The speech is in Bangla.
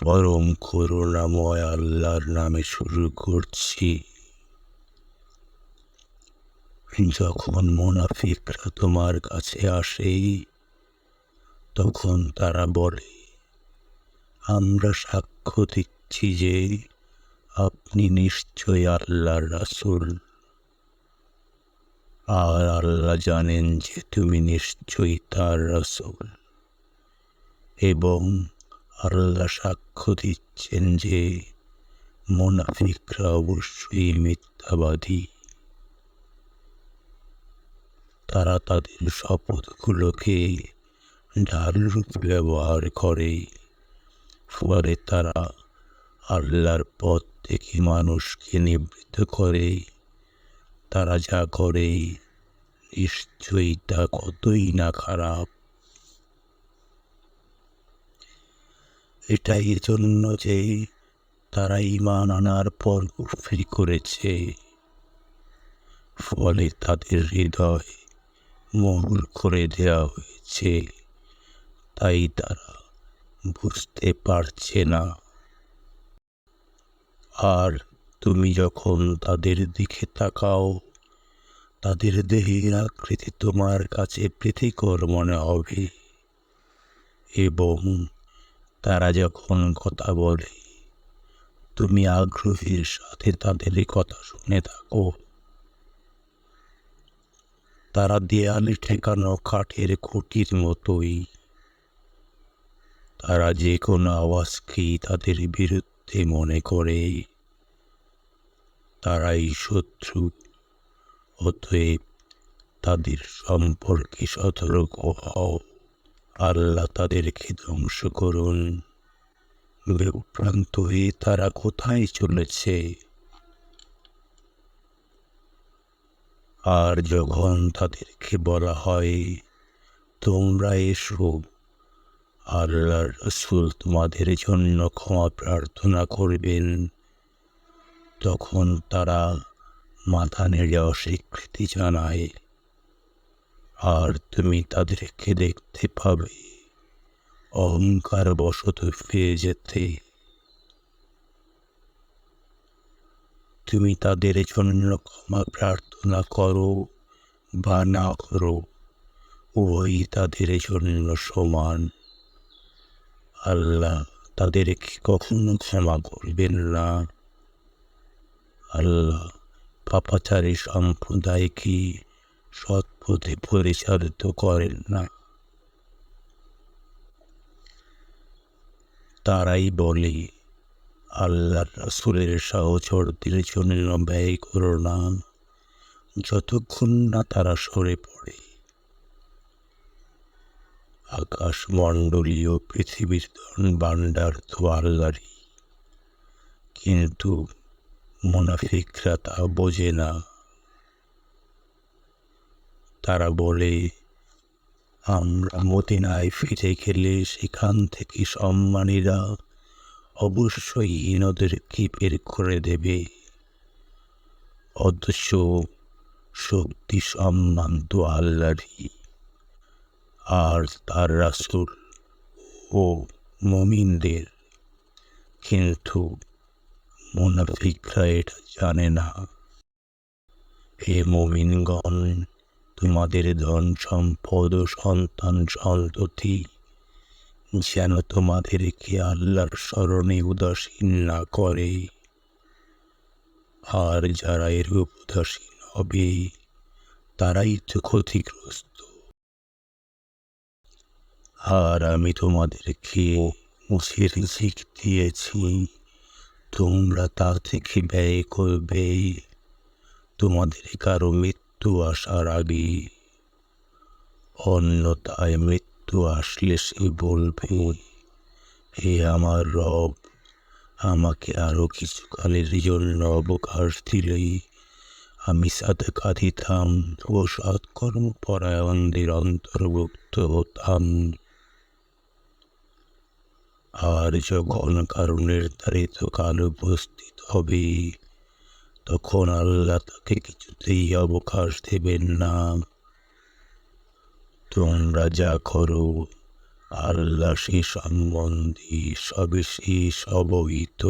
পরম করুণাময় আল্লাহর নামে শুরু করছি। যখন মোনাফিকরা তোমার কাছে আসে, তখন তারা বলে, আমরা সাক্ষ্য দিচ্ছি যে আপনি নিশ্চয় আল্লাহর রাসূল। আর আল্লাহ জানেন যে তুমি নিশ্চয়ই তার রাসূল। এবং আল্লাহ সাক্ষ্য দিচ্ছেন যে মোনাফিকরা অবশ্যই মিথ্যাবাদী। তারা তাদের শপথগুলোকে ঢালরূপ ব্যবহার করে। ফলে তারা আল্লাহর পথ থেকে মানুষকে নিবৃত্ত করে। তারা যা করে, নিশ্চয়ই তা কতই না খারাপ। এটাই জন্য যে তারা ইমান আনার পর কুফরি করেছে। ফলে তাদের হৃদয় মহুল করে দেওয়া হয়েছে। তাই তারা বুঝতে পারছে না। আর তুমি যখন তাদের দিকে তাকাও, তাদের দেহের আকৃতি তোমার কাছে প্রীতিকর মনে হবে। এবং তারা যখন কথা বলে, তুমি আগ্রহের সাথে তাদের কথা শুনে থাকো। তারা দেয়ালে ঠেকানো কাঠের খুঁটির মতোই। তারা যে কোনো আওয়াজকেই তাদের বিরুদ্ধে মনে করে। তারাই শত্রু, অতএব তাদের সম্পর্কে সতর্ক হও। আল্লাহ তাদেরকে ধ্বংস করুন। বিভ্রান্ত হয়ে তারা কোথায় চলেছে? আর যখন তাদেরকে বলা হয়, তোমরা এসো, আল্লাহর রসুল তোমাদের জন্য ক্ষমা প্রার্থনা করবেন, তখন তারা মাথা নেড়ে অস্বীকৃতি জানায়। আর তুমি তাদেরকে দেখতে পাবে। অহংকার বশত ফিরে যেতে। তুমি তাদের জন্য ক্ষমা প্রার্থনা করো বা না করো ওই তাদের জন্য সমান। আল্লাহ তাদেরকে কখনো ক্ষমা করবেন না। আল্লাহ পাপাচারী সম্প্রদায়কে সৎ পথে পরিচালিত করেন না। তারাই বলে, আল্লাহর রাসুলের সহচরদের জন্য ব্যয় করো না, যতক্ষণ না তারা সরে পড়ে। আকাশ মণ্ডলীয় পৃথিবীর ধন ভাণ্ডার তো আল্লাহরই, কিন্তু মুনাফিকরা তা বোঝে না। তারা বলে, আমরা মদিনায় ফিরে গেলে সেখান থেকে সম্মানীরা অবশ্যই ইনদেরকে বের করে দেবে। অথচ শক্তি সম্মান তো আল্লাহরই। আর তার রাসুল ও মমিনদের কিন্তু মুনাফিকরা এটা জানে না। হে মমিনগণ তোমাদের ধন সম্পদ ও সন্তান সন্ততি যেন তোমাদেরকে আল্লাহর স্মরণে উদাসীন না করে। আর যারা এর উদাসীন হবে, তারাই তো ক্ষতিগ্রস্ত। আর আমি তোমাদেরকে মুসির রিজিক দিয়েছি, তোমরা তা থেকে ব্যয় করবে। তোমাদের কারও মৃত্যু আসার আগে অন্যতায় মৃত্যু আসলে সে বলবে, হে আমার রব, আমাকে আরও কিছুকালের জন্য অবকাশ দিলেই আমি সাথে দিতাম ও সৎকর্ম পরায়ণদের অন্তর্ভুক্ত হতাম। আর যখন কারও নির্ধারিত কাল উপস্থিত হবে তখন আল্লাহ তাকে কিছুতেই অবকাশ দেবেন না। তোমরা যা করো, আল্লাহ সে সম্বন্ধে সবিশেষ অবহিত